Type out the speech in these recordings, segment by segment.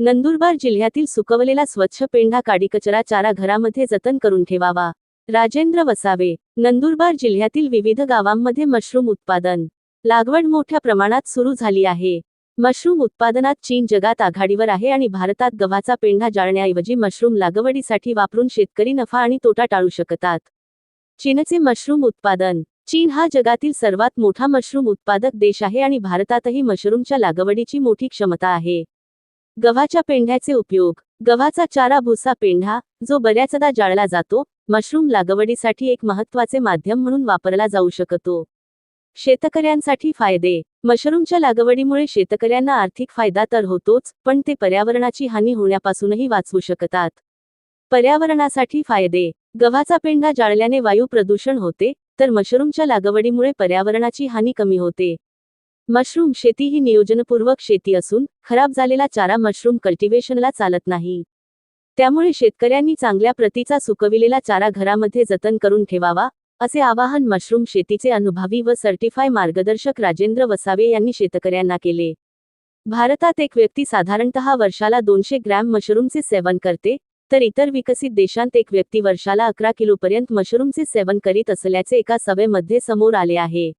नंदुरबार जिल्ह्यातील सुकवलेला स्वच्छ पेंढा काडीकचरा चारा घरामध्ये जतन करून ठेवावा. राजेंद्र वसावे नंदुरबार जिल्ह्यातील विविध गावांमध्ये मशरूम उत्पादन. लागवड मोठ्या प्रमाणात सुरू झाली आहे. मशरूम उत्पादनात चीन जगात आघाडीवर आहे आणि भारतात गव्हाचा पेंढा जाळण्याऐवजी मशरूम लागवडीसाठी वापरून शेतकरी नफा आणि तोटा टाळू शकतात. चीनचे मशरूम उत्पादन. चीन हा जगातील सर्वात मोठा मशरूम उत्पादक देश आहे आणि भारतातही मशरूमच्या लागवडीची मोठी क्षमता आहे. गव्हाच्या पेंढ्याचे उपयोग. गव्हाचा चारा भुसा पेंढा जो बऱ्याचदा जाळला जातो मशरूम लागवडीसाठी एक महत्त्वाचे माध्यम म्हणून वापरला जाऊ शकतो. शेतकऱ्यांसाठी फायदे. मशरूमच्या लागवडीमुळे शेतकऱ्यांना आर्थिक फायदा तर होतोच पण ते पर्यावरणाची हानी होण्यापासूनही वाचवू शकतात. पर्यावरणासाठी फायदे. गव्हाचा पेंढा जाळल्याने वायू प्रदूषण होते तर मशरूमच्या लागवडीमुळे पर्यावरणाची हानी कमी होते. मशरूम शेती ही नियोजनपूर्वक शेती असून खराब झालेला चारा मशरूम कल्टिव्हेशनला चालत नाही. त्यामुळे शेतकऱ्यांनी चांगल्या प्रतीचा सुकविलेला चारा घरामध्ये जतन करून ठेवावा असे आवाहन मशरूम शेतीचे अनुभवी व सर्टिफाय मार्गदर्शक राजेंद्र वसावे यांनी शेतकऱ्यांना केले. भारतात एक व्यक्ती साधारणतः वर्षाला दोनशे ग्रॅम मशरूमचे सेवन करते तर इतर विकसित देशांत एक व्यक्ती वर्षाला अकरा किलोपर्यंत मशरूमचे सेवन करीत असल्याचे एका सभेमध्ये समोर आले आहे.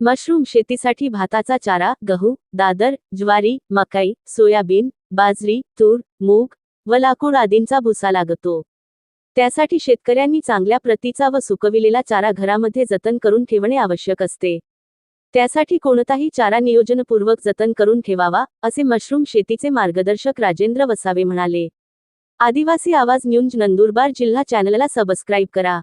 मशरूम शेतीसाठी भाताचा चारा गहू दादर ज्वारी मकाई सोयाबीन बाजरी तूर मूग व लाकूड आदींचा भुसा लागतो. त्यासाठी शेतकऱ्यांनी चांगल्या प्रतीचा व सुकविलेला चारा घरामध्ये जतन करून ठेवणे आवश्यक असते. त्यासाठी कोणताही चारा नियोजनपूर्वक जतन करून ठेवावा असे मशरूम शेतीचे मार्गदर्शक राजेंद्र वसावे म्हणाले. आदिवासी आवाज न्यूज नंदुरबार जिल्हा चॅनलला सबस्क्राईब करा.